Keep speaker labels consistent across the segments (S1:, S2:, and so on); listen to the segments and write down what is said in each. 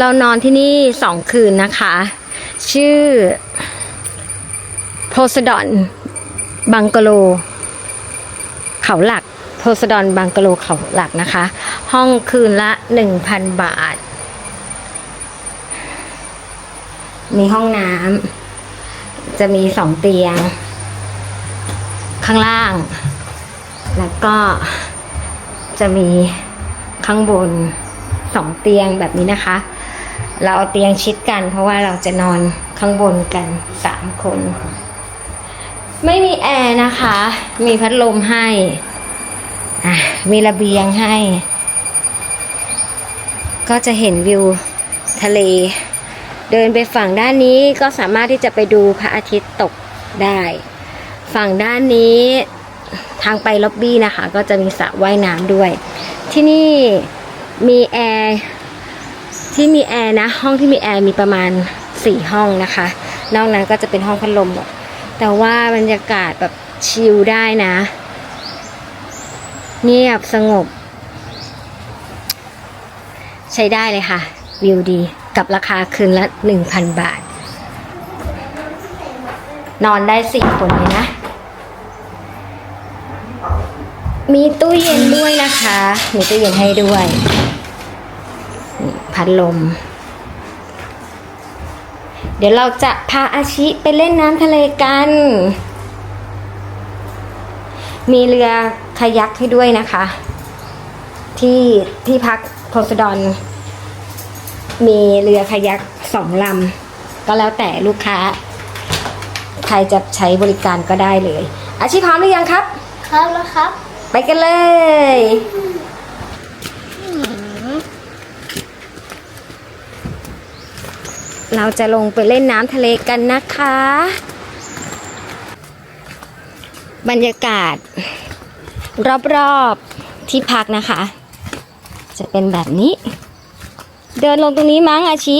S1: เรานอนที่นี่สองคืนนะคะ ชื่อโพสดอนบังกะโล เขาหลักโพสดอนบังกะโลเขาหลักนะคะ ห้องคืนละ1,000บาท มีห้องน้ำจะมีสองเตียง ข้างล่าง แล้วก็จะมีข้างบนสองเตียงแบบนี้นะคะ เราเอาเตียงชิดกัน เพราะว่าเราจะนอนข้างบนกันสามคน ไม่มีแอร์นะคะ มีพัดลมให้มีระเบียงให้ ก็จะเห็นวิวทะเล เดินไปฝั่งด้านนี้ก็สามารถที่จะไปดูพระอาทิตย์ตกได้ ฝั่งด้านนี้ทางไปล็อบบี้นะคะ ก็จะมีสระว่ายน้ำด้วย ที่นี่มีแอร์ ที่มีแอร์นะ ห้องที่มีแอร์มีประมาณสี่ห้องนะคะ นอกนั้นก็จะเป็นห้องพัดลมหมดแต่ว่าบรรยากาศแบบชิลได้นะ เงียบสงบ ใช้ได้เลยค่ะ วิวดีกับราคาคืนละ 1,000 บาท นอนได้สี่คนเลยนะ มีตู้เย็นด้วยนะคะ มีตู้เย็นให้ด้วย พัดลม เดี๋ยวเราจะพาอาชิไปเล่นน้ำทะเลกัน มีเรือคายักให้ด้วยนะคะ ที่ที่พักโพสดอนมีเรือคายักสองลำก็แล้วแต่ลูกค้า ใครจะใช้บริการก็ได้เลย อาชีพพร้อมหรือยังครับ
S2: ครับแล้วครับ
S1: ไปกันเลย เราจะลงไปเล่นน้ำทะเลกันนะคะ บรรยากาศ รอบๆที่พักนะคะ จะเป็นแบบนี้ เดินลงตรงนี้มั้งอาชิ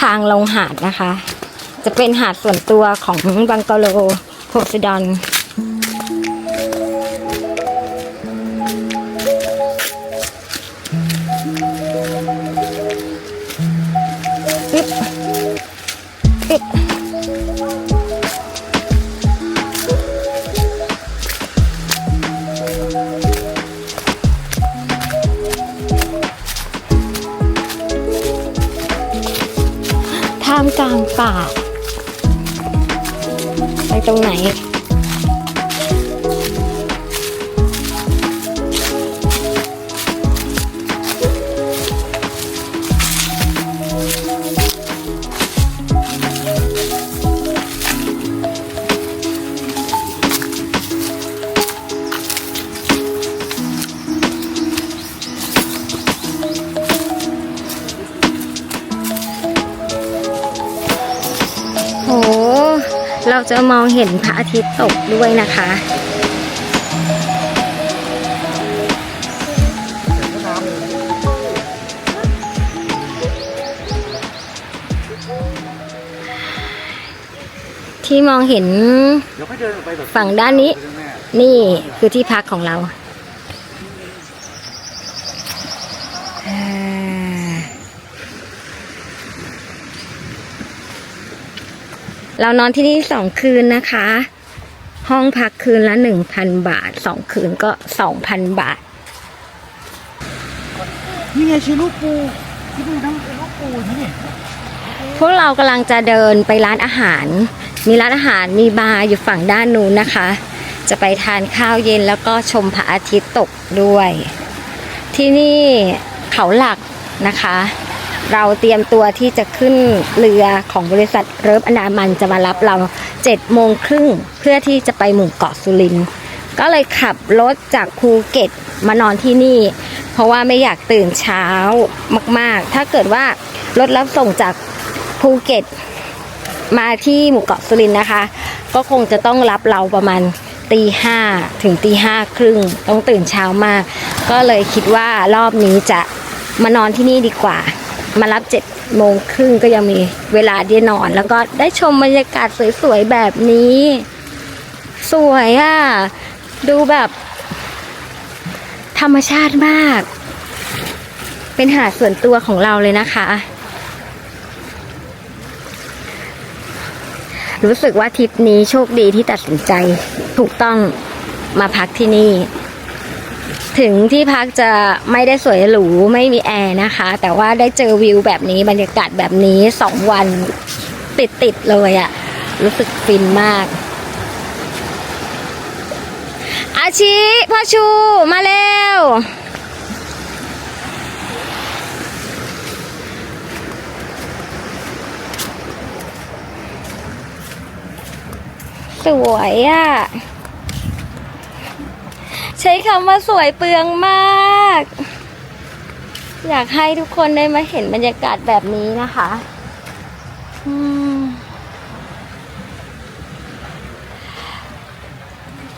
S1: ทางลงหาดนะคะ จะเป็นหาดส่วนตัวของบังกะโลโพไซดอน มองเห็นพระอาทิตย์ตกด้วยนะคะที่มองเห็นฝั่งด้านนี้ นี่คือที่พักของเรา เรานอนที่นี่สองคืนนะคะ ห้องพักคืนละหนึ่งพันบาทสองคืนก็สองพันบาท
S3: นี่ไงชื่อลูกปูที่ดูน้ำเป็นลูกปูนี่
S1: พวกเรากำลังจะเดินไปร้านอาหาร มีร้านอาหารมีบาร์อยู่ฝั่งด้านนู้นนะคะ จะไปทานข้าวเย็นแล้วก็ชมพระอาทิตย์ตกด้วย ที่นี่เขาหลักนะคะ เราเตรียมตัวที่จะขึ้นเรือของบริษัทเริฟอนามันจะมารับเรา7จ็ดโมงครึ่งเพื่อที่จะไปหมู่เกาะสุรินทร์ก็เลยขับรถจากภูเก็ตมานอนที่นี่ เพราะว่าไม่อยากตื่นเช้ามากๆ ถ้าเกิดว่ารถรับส่งจากภูเก็ตมาที่หมู่เกาะสุรินทร์นะคะ ก็คงจะต้องรับเราประมาณตีห้าถึงตีห้าครึ่งต้องตื่นเช้ามาก ก็เลยคิดว่ารอบนี้จะมานอนที่นี่ดีกว่า มารับเจ็ดโมงครึ่งก็ยังมีเวลาได้นอน แล้วก็ได้ชมบรรยากาศสวยๆแบบนี้ สวยอะ ดูแบบ ธรรมชาติมาก เป็นหาดส่วนตัวของเราเลยนะคะ รู้สึกว่าทริปนี้โชคดีที่ตัดสินใจ ถูกต้องมาพักที่นี่ ถึงที่พักจะไม่ได้สวยหรูไม่มีแอร์นะคะ แต่ว่าได้เจอวิวแบบนี้บรรยากาศแบบนี้สองวันติดติดเลยอะรู้สึกฟินมาก อาชิพ่อชูมาเร็วสวยอะ่ะ ใช้คำว่าสวยเปลืองมาก อยากให้ทุกคนได้มาเห็นบรรยากาศแบบนี้นะคะ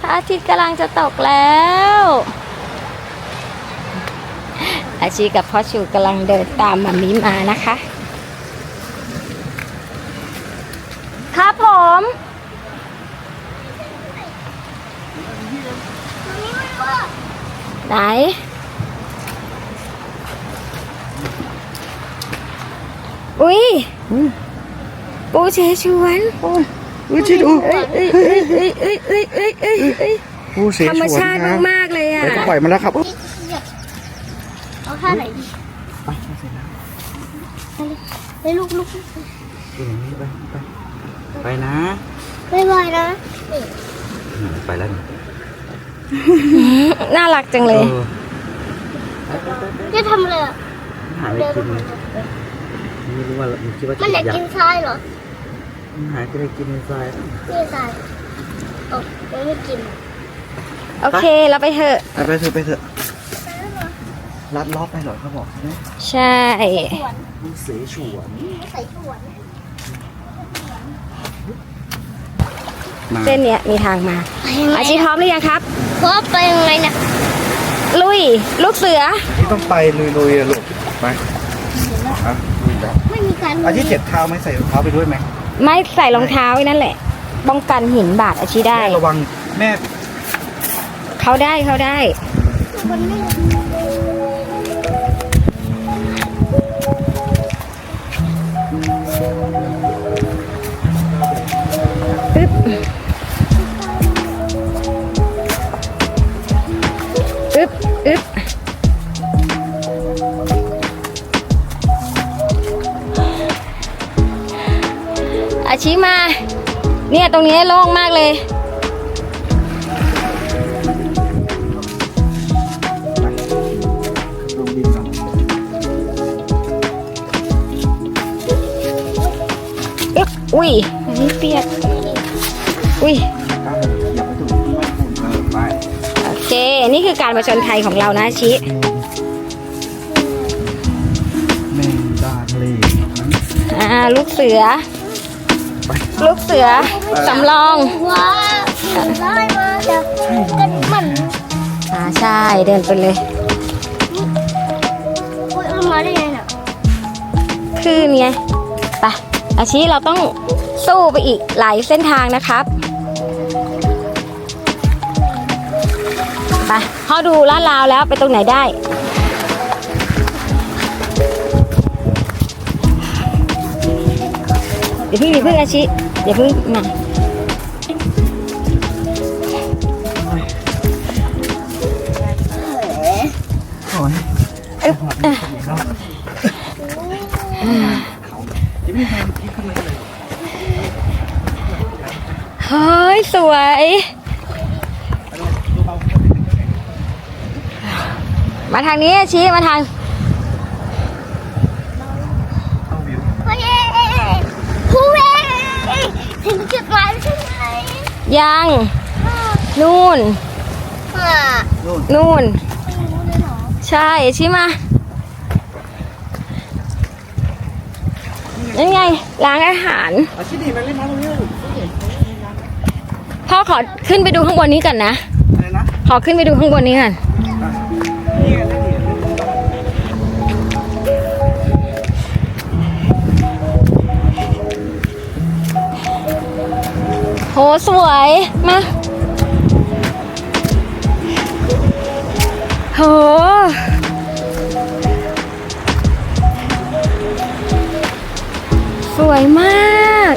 S1: พระอาทิตย์กำลังจะตกแล้ว อาชีกับพ่อชูกำลังเดินตามมามีมานะคะ ไหนอุ้ยปูเชชวน
S2: อุ้ยชิดู
S1: ปูเช
S2: ชวน
S1: ธรรม
S2: ชา
S1: ติมากเลยอะ
S2: ปล่อยมันแล้วครับ
S3: เอาท่าไหนดีไปลูกลูก
S2: ไปไปไปนะ
S3: ไปไปนะ
S2: ไปแล้ว นี่
S1: น่ารักจังเลย
S2: เออ
S3: จะทำอะไรอะ
S2: หาอะไรกินเลยไม่รู้ว่ามันคิดว่า
S3: มันอยาก
S2: อยาก
S3: กินทรายเหรอ
S2: หาอะไรกินในทราย
S3: นี่ทรายโอ้ยังไม่กิน
S1: โอเค เราไปเถอะ
S2: ไปไปเถอะไปเถอะลัดล้อไปเหรอเขาบอกใช่ไหม
S1: ใช่
S2: ผู้เสียชวน
S3: ใส่ถั่ว
S2: มา
S1: เส้นเนี้ยมีทางมาอาชีพร้อมหรือยังครับ
S3: เพราะไปยังไงนะ
S1: ลุย ลูกเสือ
S2: ที่ต้องไปลุยๆอะลูกไปอะลุยแล้ว
S3: ไม่มีการ
S2: อาทิตย์เจ็บเท้าไหมใส่รองเท้าไปด้วยไหม
S1: ไม่ใส่รองเท้าไว้นั่นแหละ ป้องกันหินบาดอาชีได้
S2: แม่ระวังแม่
S1: เขาได้เขาได้
S3: มันไม่
S1: อึ๊ บอึ๊บอึ๊บอาชิมา เนี่ย ตรงนี้โล่งมากเลย
S2: ลงดินก่อน
S1: อึ๊บอุ้ยอันนี้เปียก อุ้ย
S2: เอาอย่าไปถูกไม่ถูกเออไป
S1: โอเค นี่คือการประชนไทยของเรานะอาชิ
S2: แมงดาทะเลนั้น
S1: อ่าลูกเสือ
S2: ไป
S1: ลูกเสือสำรอง
S3: ว้าได้มาจากกันมัน
S1: อ่าใช่เดินไปเลย
S3: อุ้ยเอามาได้ไงเนี่ย
S1: คลื่นไงไปอาชีเราต้องสู้ไปอีกหลายเส้นทางนะครับ เขาดูลาดราวแล้วไปตรงไหนได้ เดี๋ยวพิ่งเดี๋ยวเพิ่งอาชิเดี๋ยวเพิ่งมา
S2: โอ้ย
S1: เอ๊ะเอ๊ะ
S2: ยังไม่ทำที่ขึ้นมาเลย
S1: เฮ้ย สวย มาทางนี้อาชิมาทาง
S2: เอาวิว
S3: เฮ้ยผู้เวถึงจุดหมายใช่ไหม
S1: ยังนู่น
S3: อ่า
S2: นู่น
S1: นู่น
S3: ไม่รู้เลยเหรอ
S1: ใช่ชิมายังไงร้านอาหาร
S2: อาชีพดีมันเล่นน้ำตรงนี้ลูก
S1: พ่อขอขึ้นไปดูข้างบนนี้ก่อนนะ
S2: อะไรนะ
S1: ขอขึ้นไปดูข้างบนนี้ก่อน
S2: นี่
S1: โอ้สวย มาโหสวยมาก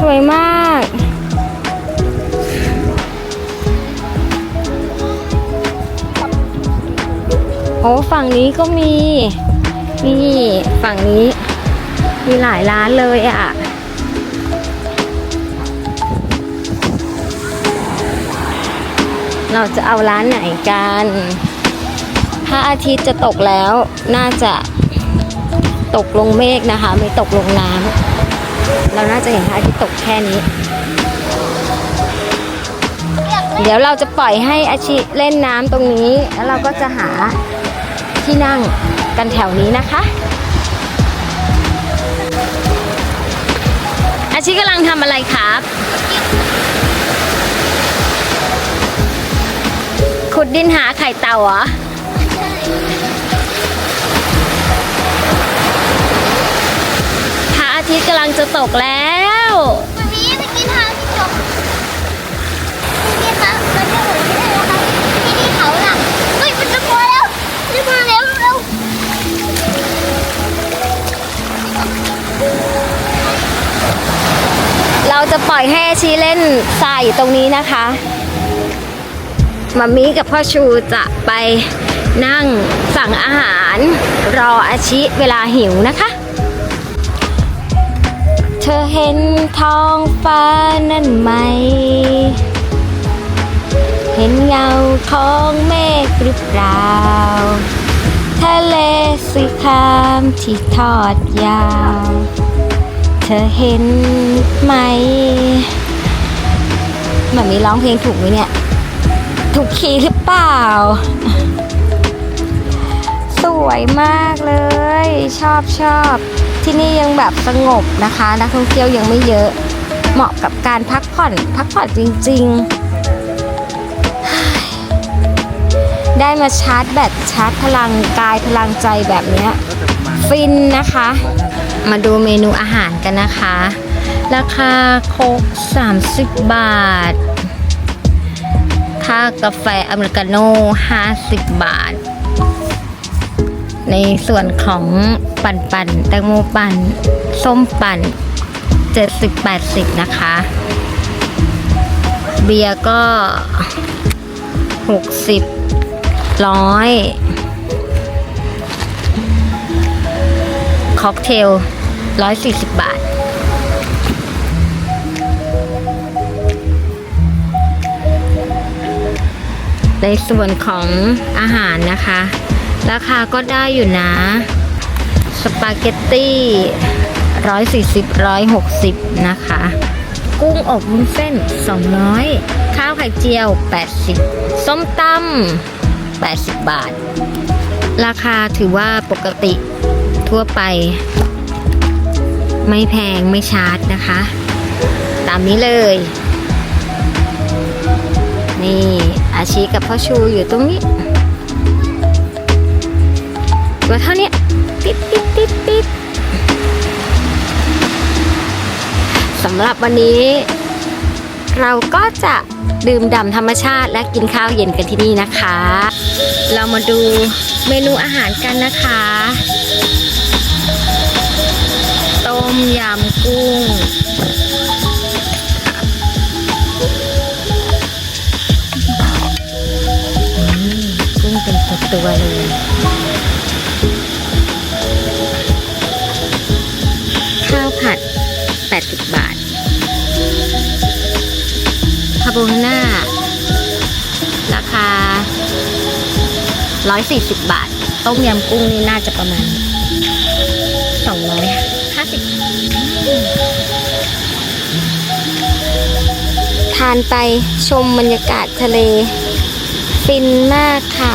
S1: สวยมาก โอ้ฝั่งนี้ก็มี นี่ ฝั่งนี้ มีหลายร้านเลยอะ่ะเราจะเอาร้านไหนกันพระอาทิตย์จะตกแล้ว น่าจะตกลงเมฆนะคะ ไม่ตกลงน้ำ เราน่าจะเห็นพระอาทิตย์ตกแค่นี้ เดี๋ยวเราจะปล่อยให้อาชิเล่นน้ำตรงนี้ แล้วเราก็จะหาที่นั่งกันแถวนี้นะคะ อาชิกำลังทำอะไรครับ ขุดดินหาไข่เต่าเหรอ พระอาทิตย์กำลังจะตกแล้ว
S3: เรา
S1: จะปล่อยให้อชีเล่นทรายอยู่ตรงนี้นะคะมามีกับพ่อชูจะไปนั่งสั่งอาหาร รออาชิเวลาหิวนะคะ เธอเห็นท้องฟ้านั่นไหม เห็นเงาของเมฆหรือเปล่า ทะเลสีครามที่ทอดยาว ธอเห็นไหมมันมีร้องเพลงถูกไหมเนี่ย ถูกคีย์หรือเปล่า สวยมากเลย ชอบชอบที่นี่ยังแบบสงบนะคะ นักท่องเที่ยวยังไม่เยอะ เหมาะกับการพักผ่อนพักผ่อนจริง ๆ ได้มาชาร์จแบตชาร์จพลังกายพลังใจแบบนี้ ฟินนะคะ มาดูเมนูอาหารกันนะคะ ราคาโคก30 บาทค่ากาแฟอเมริกาโน่50 บาท ในส่วนของปั่นปั่นๆแตงโมปั่น ส้มปั่น 70-80 นะคะ เบียร์ก็ 60ร้อย ค็อกเทล 140 บาท ในส่วนของอาหารนะคะ ราคาก็ได้อยู่นะ สปาเกตตี้140 160นะคะ กุ้งอบวุ้นเส้น200ข้าวไข่เจียว80ส้มตำ80บาท ราคาถือว่าปกติ ทั่วไป ไม่แพงไม่ชาร์จนะคะ ตามนี้เลย นี่อาชีกับพ่อชูอยู่ตรงนี้ตัวเท่านี้ปิ๊บปิ๊บปิ๊บปิ๊บสำหรับวันนี้ เราก็จะดื่มด่ำธรรมชาติและกินข้าวเย็นกันที่นี่นะคะ เรามาดูเมนูอาหารกันนะคะ ต้มยำกุ้ง กุ้งเป็นตัวตัวเลยข้าวผัด 80 บาทคาโบนาน่าราคา 140 บาท ต้มยำกุ้งนี่น่าจะประมาณ ทานไปชมบรรยากาศทะเล ฟินมากค่ะ